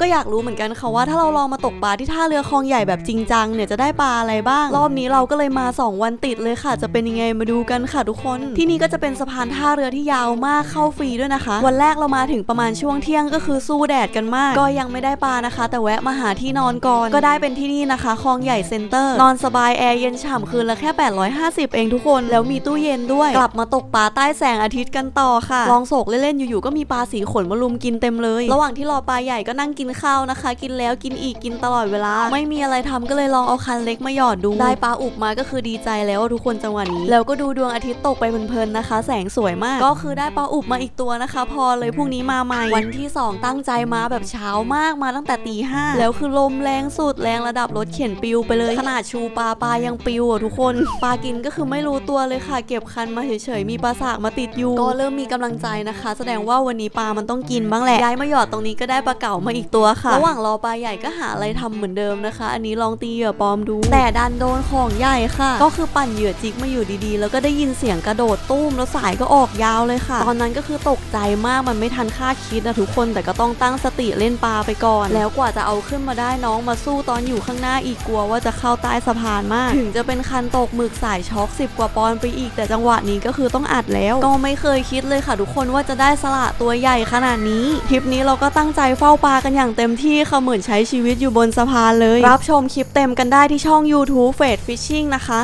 ก็อยากรู้เหมือนกันค่ะว่าถ้าเราลองมาตกปลาที่ท่าเรือคลองใหญ่แบบจริงจังเนี่ยจะได้ปลาอะไรบ้าง รอบนี้เราก็เลยมา 2 วันติดเลยค่ะ จะเป็นยังไงมาดูกันค่ะทุกคน ที่นี่ก็จะเป็นสะพานท่าเรือที่ยาวมากเข้าฟรีด้วยนะคะ วันแรกเรามาถึงประมาณช่วงเที่ยงก็คือสู้แดดกันมาก ก็ยังไม่ได้ปลานะคะ แต่แวะมาหาที่นอนก่อนก็ได้เป็นที่นี่นะคะคลองใหญ่เซ็นเตอร์นอนสบายแอร์เย็นฉ่ำคืนละแค่ 850 เองทุกคนแล้วมีตู้เย็นด้วย กลับมาตกปลาใต้แสงอาทิตย์กันต่อค่ะลองโศกเล่นๆอยู่ๆก็มีปลาสีขนมาลุมกินเต็มเลย ระหว่างที่รอปลาใหญ่ก็นั่งกินข้าวนะคะ กินแล้วกินอีกกินตลอดเวลา ไม่มีอะไรทำก็เลยลองเอาคันเล็กมาหยอดดู ได้ปลาอุบมาก็คือดีใจแล้วทุกคนจังหวะนี้ แล้วก็ดูดวงอาทิตย์ตกไปเพลินๆนะคะ แสงสวยมาก ก็คือได้ปลาอุบมาอีกตัวนะคะ พอเลยพรุ่งนี้มาใหม่วันที่สองตั้งใจมาแบบเช้ามากมาตั้งแต่ตีห้าแล้วคือลมแรงสุดแรงระดับรถเข็นปิวไปเลย ขนาดชูปลาปลายังปิวอะทุกคนปลากินก็คือไม่รู้ตัวเลยค่ะ เก็บคันมาเฉยๆมีปลาสากมาติดอยู่ก็เริ่มมีกำลังใจนะคะ แสดงว่าวันนี้ปลามันต้องกินบ้างแหละย้ายมาหยอดตรงนี้ก็ได้ปลาเก๋ามาอีกตัวค่ะ ระหว่างรอปลาใหญ่ก็หาอะไรทำเหมือนเดิมนะคะ อันนี้ลองตีเหยื่อปลอมดู แต่ดันโดนของใหญ่ค่ะ ก็คือปั่นเหยื่อจิกมาอยู่ดีๆ แล้วก็ได้ยินเสียงกระโดดตุ้มแล้วสายก็ออกยาวเลยค่ะ ตอนนั้นก็คือตกใจมากมันไม่ทันคาดคิดนะทุกคนแต่ก็ต้องตั้งสติเล่นปลาไปก่อน แล้วกว่าจะเอาขึ้นมาได้น้องมาสู้ตอนอยู่ข้างหน้าอีกกลัวว่าจะเข้าใต้สะพานมาก ถึงจะเป็นคันตกหมึกสายช็อก10 กว่าปอนด์ไปอีก แต่จังหวะนี้ก็คือต้องอัดแล้ว ก็ไม่เคยคิดเลยค่ะ ทุกคนว่าจะได้สละตัวใหญ่ขนาดนี้ทริปนี้เราก็ตั้งใจเฝ้าปลากันอย่างเต็มที่ค่ะเหมือนใช้ชีวิตอยู่บนสะพานเลย รับชมคลิปเต็มกันได้ที่ช่อง YouTube เฟดฟิชชิ่งนะคะ